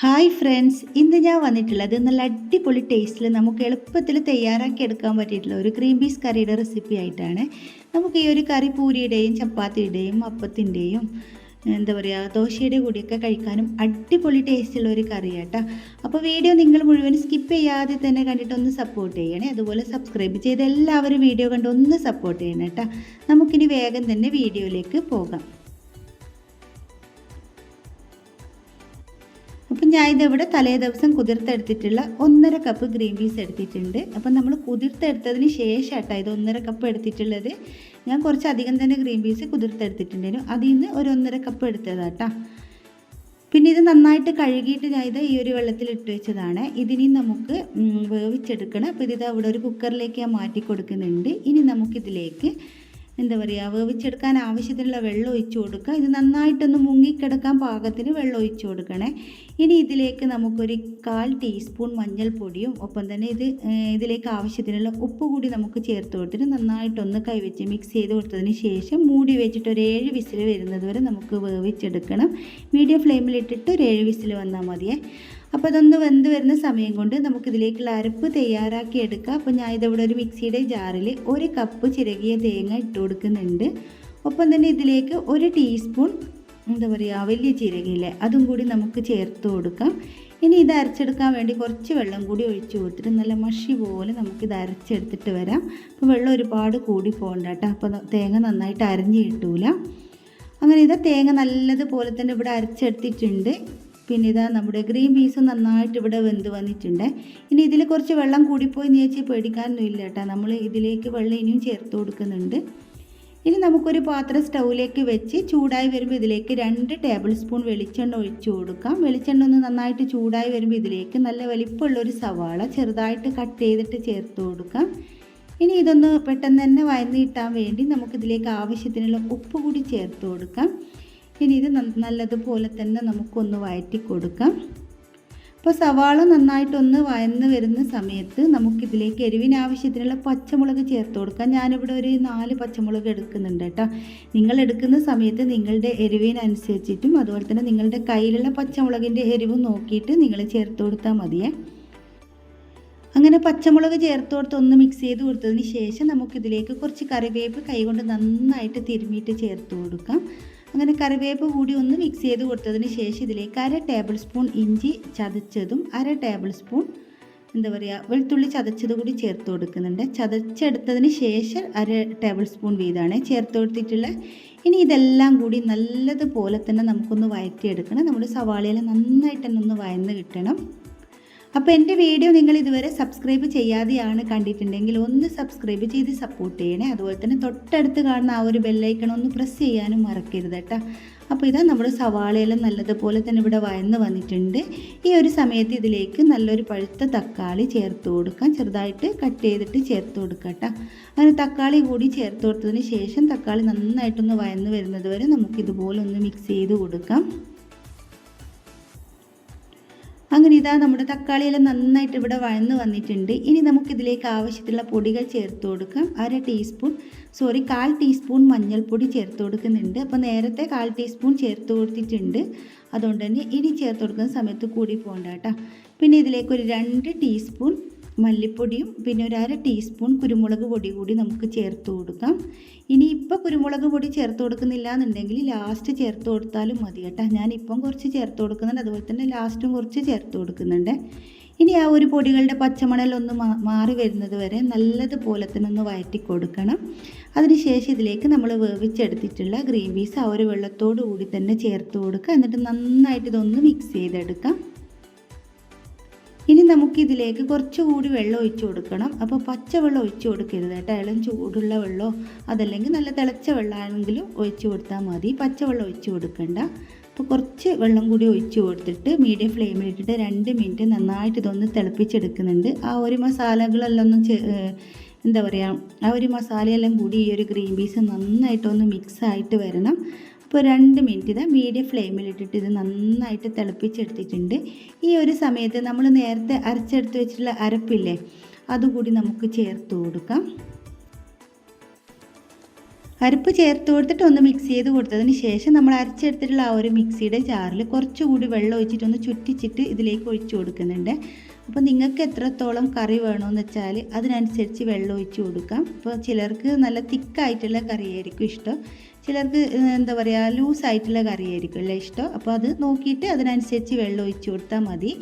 Hi friends ഇന്ന് ഞാൻ വന്നിട്ടുള്ളത് നല്ല അടിപൊളി ടേസ്റ്റിൽ നമുക്ക് എളുപ്പത്തിൽ തയ്യാറാക്കി എടുക്കാൻ പറ്റിയിട്ടുള്ള ഒരു ക്രീം പീസ് കറിയുടെ റെസിപ്പി ആയിട്ടാണ്. നമുക്ക് ഈ ഒരു കറി പൂരിയുടെയും ചപ്പാത്തിയുടെയും അപ്പത്തിന്റെയും എന്താ പറയുക ദോശയുടെ കൂടിയൊക്കെ കഴിക്കാനും അടിപൊളി ടേസ്റ്റുള്ള ഒരു കറി കേട്ടോ അപ്പോൾ വീഡിയോ നിങ്ങൾ മുഴുവൻ സ്കിപ്പ് ചെയ്യാതെ തന്നെ കണ്ടിട്ട് ഒന്ന് സപ്പോർട്ട് ചെയ്യണേ. അതുപോലെ സബ്സ്ക്രൈബ് ചെയ്ത് എല്ലാവരും വീഡിയോ കണ്ട് ഒന്ന് സപ്പോർട്ട് ചെയ്യണം കേട്ടോ നമുക്കിനി വേഗം തന്നെ വീഡിയോയിലേക്ക് പോകാം. ഞാൻ ഇതിവിടെ തലേ ദിവസം കുതിർത്തെടുത്തിട്ടുള്ള ഒന്നര കപ്പ് ഗ്രീൻ പീസ് എടുത്തിട്ടുണ്ട്. അപ്പം നമ്മൾ കുതിർത്തെടുത്തതിന് ശേഷമായിട്ടാണ് ഇത് ഒന്നര കപ്പ് എടുത്തിട്ടുള്ളത്. ഞാൻ കുറച്ചധികം തന്നെ ഗ്രീൻ പീസ് കുതിർത്തെടുത്തിട്ടുണ്ടായിരുന്നു. അതിൽ നിന്ന് ഒരു ഒന്നര കപ്പ് എടുത്തതാട്ടോ. പിന്നെ ഇത് നന്നായിട്ട് കഴുകിയിട്ട് ഞാൻ ഇത് ഈ ഒരു വെള്ളത്തിൽ ഇട്ട് വെച്ചതാണ്. ഇതിനി നമുക്ക് വേവിച്ചെടുക്കണം. അപ്പോൾ ഇത് അവിടെ ഒരു കുക്കറിലേക്ക് ഞാൻ മാറ്റി കൊടുക്കുന്നുണ്ട് ഇനി നമുക്കിതിലേക്ക് എന്താ പറയുക വേവിച്ചെടുക്കാൻ ആവശ്യത്തിനുള്ള വെള്ളം ഒഴിച്ചു കൊടുക്കുക. ഇത് നന്നായിട്ടൊന്ന് മുങ്ങിക്കിടക്കാൻ പാകത്തിന് വെള്ളം ഒഴിച്ചു കൊടുക്കണേ. ഇനി ഇതിലേക്ക് നമുക്കൊരു കാൽ ടീസ്പൂൺ മഞ്ഞൾപ്പൊടിയും ഒപ്പം തന്നെ ഇത് ഇതിലേക്ക് ആവശ്യത്തിനുള്ള ഉപ്പ് കൂടി നമുക്ക് ചേർത്ത് കൊടുത്തിട്ട് നന്നായിട്ടൊന്ന് കൈവച്ച് മിക്സ് ചെയ്ത് കൊടുത്തതിന് ശേഷം മൂടി വെച്ചിട്ട് ഒരു ഏഴ് വിസിൽ വരുന്നത് വരെ നമുക്ക് വേവിച്ചെടുക്കണം. മീഡിയം ഫ്ലെയിമിലിട്ടിട്ട് ഒരു ഏഴ് വിസിൽ വന്നാൽ മതിയേ. അപ്പോൾ അതൊന്ന് വെന്ത് വരുന്ന സമയം കൊണ്ട് നമുക്കിതിലേക്കുള്ള അരപ്പ് തയ്യാറാക്കി എടുക്കാം. അപ്പോൾ ഞാൻ ഇതിവിടെ ഒരു മിക്സിയുടെ ജാറിൽ ഒരു കപ്പ് ചിരകിയ തേങ്ങ ഇട്ട് കൊടുക്കുന്നുണ്ട്. ഒപ്പം തന്നെ ഇതിലേക്ക് ഒരു ടീസ്പൂൺ എന്താ പറയുക വലിയ ചിരകിയില്ലേ അതും കൂടി നമുക്ക് ചേർത്ത് കൊടുക്കാം. ഇനി ഇത് അരച്ചെടുക്കാൻ വേണ്ടി കുറച്ച് വെള്ളം കൂടി ഒഴിച്ച് കൊടുത്തിട്ട് നല്ല മഷി പോലെ നമുക്കിത് അരച്ചെടുത്തിട്ട് വരാം. അപ്പോൾ വെള്ളം ഒരുപാട് കൂടി പോകണ്ട കേട്ടോ. അപ്പോൾ തേങ്ങ നന്നായിട്ട് അരഞ്ഞ് കിട്ടൂല. അങ്ങനെ ഇത് തേങ്ങ നല്ലതുപോലെ തന്നെ ഇവിടെ അരച്ചെടുത്തിട്ടുണ്ട്. പിന്നെ ഇതാ നമ്മുടെ ഗ്രീൻ പീസ് നന്നായിട്ട് ഇവിടെ വെന്ത് വന്നിട്ടുണ്ട്. ഇനി ഇതിൽ കുറച്ച് വെള്ളം കൂടിപ്പോയി എന്ന് ചേച്ചി പേടിക്കാനൊന്നും ഇല്ല കേട്ടോ. നമ്മൾ ഇതിലേക്ക് വെള്ളം ഇനിയും ചേർത്ത് കൊടുക്കുന്നുണ്ട്. ഇനി നമുക്കൊരു പാത്രം സ്റ്റൗവിലേക്ക് വെച്ച് ചൂടായി വരുമ്പോൾ ഇതിലേക്ക് രണ്ട് ടേബിൾ സ്പൂൺ വെളിച്ചെണ്ണ ഒഴിച്ച് കൊടുക്കാം. വെളിച്ചെണ്ണ ഒന്ന് നന്നായിട്ട് ചൂടായി വരുമ്പോൾ ഇതിലേക്ക് നല്ല വലിപ്പമുള്ളൊരു സവാള ചെറുതായിട്ട് കട്ട് ചെയ്തിട്ട് ചേർത്ത് കൊടുക്കാം. ഇനി ഇതൊന്ന് പെട്ടെന്ന് തന്നെ വയന്ന് കിട്ടാൻ വേണ്ടി നമുക്കിതിലേക്ക് ആവശ്യത്തിനുള്ള ഉപ്പ് കൂടി ചേർത്ത് കൊടുക്കാം. ഇനി ഇത് നല്ലതുപോലെ തന്നെ നമുക്കൊന്ന് വഴറ്റി കൊടുക്കാം. അപ്പോൾ സവാള നന്നായിട്ടൊന്ന് വയന്ന് വരുന്ന സമയത്ത് നമുക്കിതിലേക്ക് എരിവിന് ആവശ്യത്തിനുള്ള പച്ചമുളക് ചേർത്ത് കൊടുക്കാം. ഞാനിവിടെ ഒരു നാല് പച്ചമുളക് എടുക്കുന്നുണ്ട് കേട്ടോ. നിങ്ങൾ എടുക്കുന്ന സമയത്ത് നിങ്ങളുടെ എരിവിനനുസരിച്ചിട്ടും അതുപോലെ തന്നെ നിങ്ങളുടെ കയ്യിലുള്ള പച്ചമുളകിന്റെ എരിവ് നോക്കിയിട്ട് നിങ്ങൾ ചേർത്ത് കൊടുത്താൽ മതിയേ. അങ്ങനെ പച്ചമുളക് ചേർത്ത് കൊടുത്ത് ഒന്ന് മിക്സ് ചെയ്ത് കൊടുത്തതിന് ശേഷം നമുക്കിതിലേക്ക് കുറച്ച് കറിവേപ്പ് കൈകൊണ്ട് നന്നായിട്ട് തിരുമ്മിയിട്ട് ചേർത്ത് കൊടുക്കാം. അങ്ങനെ കറിവേപ്പ് കൂടി ഒന്ന് മിക്സ് ചെയ്ത് കൊടുത്തതിന് ശേഷം ഇതിലേക്ക് അര ടേബിൾ സ്പൂൺ ഇഞ്ചി ചതച്ചതും അര ടേബിൾ സ്പൂൺ എന്താ പറയുക വെളുത്തുള്ളി ചതച്ചത് കൂടി ചേർത്ത് കൊടുക്കുന്നുണ്ട്. ചതച്ചെടുത്തതിന് ശേഷം അര ടേബിൾ സ്പൂൺ വീതമാണ് ചേർത്ത് കൊടുത്തിട്ടുള്ള ഇനി ഇതെല്ലാം കൂടി നല്ലതുപോലെ തന്നെ നമുക്കൊന്ന് വഴറ്റിയെടുക്കണം നമ്മുടെ സവാളയിൽ നന്നായിട്ട് തന്നെ ഒന്ന് വയന്ന് കിട്ടണം. അപ്പോൾ എന്റെ വീഡിയോ നിങ്ങൾ ഇതുവരെ സബ്സ്ക്രൈബ് ചെയ്യാതെയാണ് കണ്ടിട്ടുണ്ടെങ്കിൽ ഒന്ന് സബ്സ്ക്രൈബ് ചെയ്ത് സപ്പോർട്ട് ചെയ്യണേ. അതുപോലെ തന്നെ തൊട്ടടുത്ത് കാണുന്ന ആ ഒരു ബെല്ലൈക്കൺ ഒന്ന് പ്രസ് ചെയ്യാനും മറക്കരുത് കേട്ടോ. അപ്പോൾ ഇതാ നമ്മുടെ സവാളയെല്ലാം നല്ലതുപോലെ തന്നെ ഇവിടെ വയന്ന് വന്നിട്ടുണ്ട്. ഈ ഒരു സമയത്ത് ഇതിലേക്ക് നല്ലൊരു പഴുത്ത തക്കാളി ചേർത്ത് കൊടുക്കാം. ചെറുതായിട്ട് കട്ട് ചെയ്തിട്ട് ചേർത്ത് കൊടുക്കാം കേട്ടോ. അങ്ങനെ തക്കാളി കൂടി ചേർത്ത് കൊടുത്തതിന് ശേഷം തക്കാളി നന്നായിട്ടൊന്ന് വയന്ന് വരുന്നത് വരെ നമുക്കിതുപോലെ ഒന്ന് മിക്സ് ചെയ്ത് കൊടുക്കാം. അങ്ങനെ ഇതാ നമ്മുടെ തക്കാളിയെല്ലാം നന്നായിട്ട് ഇവിടെ വഴന്ന് വന്നിട്ടുണ്ട്. ഇനി നമുക്കിതിലേക്ക് ആവശ്യത്തിലുള്ള പൊടികൾ ചേർത്ത് കൊടുക്കാം. അര ടീസ്പൂൺ സോറി കാൽ ടീസ്പൂൺ മഞ്ഞൾപ്പൊടി ചേർത്ത് കൊടുക്കുന്നുണ്ട്. അപ്പോൾ നേരത്തെ കാൽ ടീസ്പൂൺ ചേർത്ത് കൊടുത്തിട്ടുണ്ട്. അതുകൊണ്ട് തന്നെ ഇനി ചേർത്ത് കൊടുക്കുന്ന സമയത്ത് കൂടി പോകണ്ട കേട്ടോ. പിന്നെ ഇതിലേക്ക് ഒരു രണ്ട് ടീസ്പൂൺ മല്ലിപ്പൊടിയും പിന്നെ ഒരു അര ടീസ്പൂൺ കുരുമുളക് പൊടി കൂടി നമുക്ക് ചേർത്ത് കൊടുക്കാം. ഇനി ഇപ്പോൾ കുരുമുളക് പൊടി ചേർത്ത് കൊടുക്കുന്നില്ല എന്നുണ്ടെങ്കിൽ ലാസ്റ്റ് ചേർത്ത് കൊടുത്താലും മതി കേട്ടോ. ഞാനിപ്പം കുറച്ച് ചേർത്ത് കൊടുക്കുന്നുണ്ട് അതുപോലെ തന്നെ ലാസ്റ്റും കുറച്ച് ചേർത്ത് കൊടുക്കുന്നുണ്ട്. ഇനി ആ ഒരു പൊടികളുടെ പച്ചമണലൊന്ന് മാറി വരുന്നത് വരെ നല്ലതുപോലെ തന്നെ ഒന്ന് വഴറ്റി കൊടുക്കണം. അതിനുശേഷം ഇതിലേക്ക് നമ്മൾ വേവിച്ചെടുത്തിട്ടുള്ള ഗ്രീൻ പീസ് ആ ഒരു വെള്ളത്തോടു കൂടി തന്നെ ചേർത്ത് കൊടുക്കുക. എന്നിട്ട് നന്നായിട്ട് ഇതൊന്ന് മിക്സ് ചെയ്തെടുക്കാം. ഇനി നമുക്ക് ഇതിലേക്ക് കുറച്ചുകൂടി വെള്ളം ഒഴിച്ചു കൊടുക്കണം. അപ്പോൾ പച്ചവെള്ളം ഒഴിച്ചു കൊടുക്കരുത് കേട്ടോ. ഇളം ചൂടുള്ള വെള്ളമോ അതല്ലെങ്കിൽ നല്ല തിളച്ച വെള്ളമാണെങ്കിലും ഒഴിച്ചു കൊടുത്താൽ മതി. പച്ചവെള്ളം ഒഴിച്ചു കൊടുക്കണ്ട. അപ്പോൾ കുറച്ച് വെള്ളം കൂടി ഒഴിച്ച് കൊടുത്തിട്ട് മീഡിയം ഫ്ലെയിമിലിട്ടിട്ട് രണ്ട് മിനിറ്റ് നന്നായിട്ട് ഇതൊന്ന് തിളപ്പിച്ചെടുക്കുന്നുണ്ട്. ആ ഒരു മസാലകളെല്ലാം ഒന്ന് എന്താ പറയുക ആ ഒരു മസാലയെല്ലാം കൂടി ഈ ഒരു ഗ്രീൻ പീസ് നന്നായിട്ടൊന്ന് മിക്സ് ആയിട്ട് വരണം. അപ്പോൾ രണ്ട് മിനിറ്റ് ഇതാ മീഡിയം ഫ്ലെയിമിലിട്ടിട്ട് ഇത് നന്നായിട്ട് തിളപ്പിച്ചെടുത്തിട്ടുണ്ട്. ഈ ഒരു സമയത്ത് നമ്മൾ നേരത്തെ അരച്ചെടുത്ത് വെച്ചിട്ടുള്ള അരപ്പില്ലേ അതുകൂടി നമുക്ക് ചേർത്ത് കൊടുക്കാം. അരപ്പ് ചേർത്ത് കൊടുത്തിട്ട് ഒന്ന് മിക്സ് ചെയ്ത് കൊടുത്തതിന് ശേഷം നമ്മൾ അരച്ചെടുത്തിട്ടുള്ള ആ ഒരു മിക്സിയുടെ ജാറിൽ കുറച്ചുകൂടി വെള്ളം ഒഴിച്ചിട്ട് ഒന്ന് ചുറ്റിച്ചിട്ട് ഇതിലേക്ക് ഒഴിച്ചു കൊടുക്കുന്നുണ്ട്. അപ്പോൾ നിങ്ങൾക്ക് എത്രത്തോളം കറി വേണമെന്ന് വെച്ചാൽ അതിനനുസരിച്ച് വെള്ളം ഒഴിച്ച് കൊടുക്കാം. അപ്പോൾ ചിലർക്ക് നല്ല തിക്കായിട്ടുള്ള കറിയായിരിക്കും ഇഷ്ടം. ചിലർക്ക് എന്താ പറയുക ലൂസായിട്ടുള്ള കറിയായിരിക്കും അല്ലേ ഇഷ്ടം. അപ്പോൾ അത് നോക്കിയിട്ട് അതിനനുസരിച്ച് വെള്ളം ഒഴിച്ച് കൊടുത്താൽ മതി.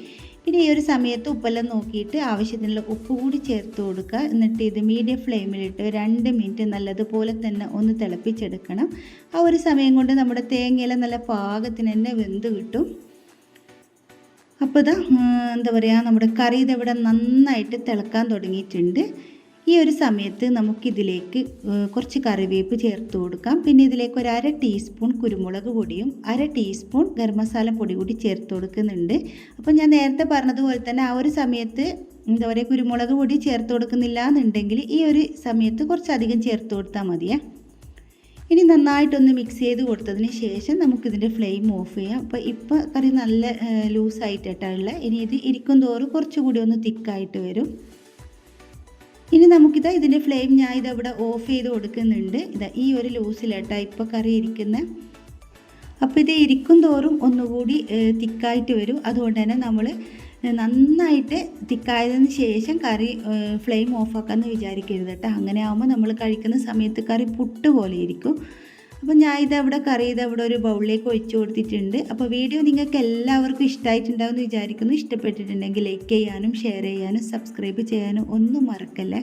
പിന്നെ ഈ ഒരു സമയത്ത് ഉപ്പെല്ലാം നോക്കിയിട്ട് ആവശ്യത്തിനുള്ള ഉപ്പ് കൂടി ചേർത്ത് കൊടുക്കുക. എന്നിട്ട് ഇത് മീഡിയം ഫ്ലെയിമിലിട്ട് രണ്ട് മിനിറ്റ് നല്ലതുപോലെ തന്നെ ഒന്ന് തിളപ്പിച്ചെടുക്കണം. ആ ഒരു സമയം കൊണ്ട് നമ്മുടെ തേങ്ങയെല്ലാം നല്ല പാകത്തിന് തന്നെ വെന്ത് കിട്ടും. അപ്പോൾ ഇതാ എന്താ പറയുക നമ്മുടെ കറി ഇതിവിടെ നന്നായിട്ട് തിളക്കാൻ തുടങ്ങിയിട്ടുണ്ട്. ഈ ഒരു സമയത്ത് നമുക്കിതിലേക്ക് കുറച്ച് കറിവേപ്പ് ചേർത്ത് കൊടുക്കാം. പിന്നെ ഇതിലേക്ക് ഒരു അര ടീസ്പൂൺ കുരുമുളക് പൊടിയും അര ടീസ്പൂൺ ഗരം മസാല പൊടി കൂടി ചേർത്ത് കൊടുക്കുന്നുണ്ട്. അപ്പോൾ ഞാൻ നേരത്തെ പറഞ്ഞതുപോലെ തന്നെ ആ ഒരു സമയത്ത് എന്താ പറയുക കുരുമുളക് പൊടി ചേർത്ത് കൊടുക്കുന്നില്ല എന്നുണ്ടെങ്കിൽ ഈ ഒരു സമയത്ത് കുറച്ചധികം ചേർത്ത് കൊടുത്താൽ മതിയേ. ഇനി നന്നായിട്ടൊന്ന് മിക്സ് ചെയ്ത് കൊടുത്തതിന് ശേഷം നമുക്കിതിന്റെ ഫ്ലെയിം ഓഫ് ചെയ്യാം. അപ്പോൾ ഇപ്പോൾ കറി നല്ല ലൂസായിട്ടാണ് ഉള്ളത് ഇനി ഇത് ഇരിക്കും തോറും കുറച്ചുകൂടി ഒന്ന് തിക്കായിട്ട് വരും. ഇനി നമുക്കിതാ ഇതിന്റെ ഫ്ലെയിം ഞാൻ ഇത് ഇവിടെ ഓഫ് ചെയ്ത് കൊടുക്കുന്നുണ്ട്. ഇതാ ഈ ഒരു ലൂസിലേട്ടാ ഇപ്പോൾ കറി ഇരിക്കുന്നത് അപ്പോൾ ഇത് ഇരിക്കും തോറും ഒന്നുകൂടി തിക്കായിട്ട് വരും. അതുകൊണ്ട് തന്നെ നമ്മൾ നന്നായിട്ട് തിക്കായതിന് ശേഷം കറി ഫ്ലെയിം ഓഫാക്കാമെന്ന് വിചാരിക്കരുത് കേട്ടോ. അങ്ങനെ ആകുമ്പോൾ നമ്മൾ കഴിക്കുന്ന സമയത്ത് കറി പുട്ട് പോലെ ഇരിക്കും. അപ്പോൾ ഞാൻ ഇതവിടെ കറി ഇതവിടെ ഒരു ബൗളിലേക്ക് ഒഴിച്ചു കൊടുത്തിട്ടുണ്ട്. അപ്പോൾ വീഡിയോ നിങ്ങൾക്ക് എല്ലാവർക്കും ഇഷ്ടമായിട്ടുണ്ടാവും എന്ന് വിചാരിക്കുന്നു. ഇഷ്ടപ്പെട്ടിട്ടുണ്ടെങ്കിൽ ലൈക്ക് ചെയ്യാനും ഷെയർ ചെയ്യാനും സബ്സ്ക്രൈബ് ചെയ്യാനും ഒന്നും മറക്കല്ലേ?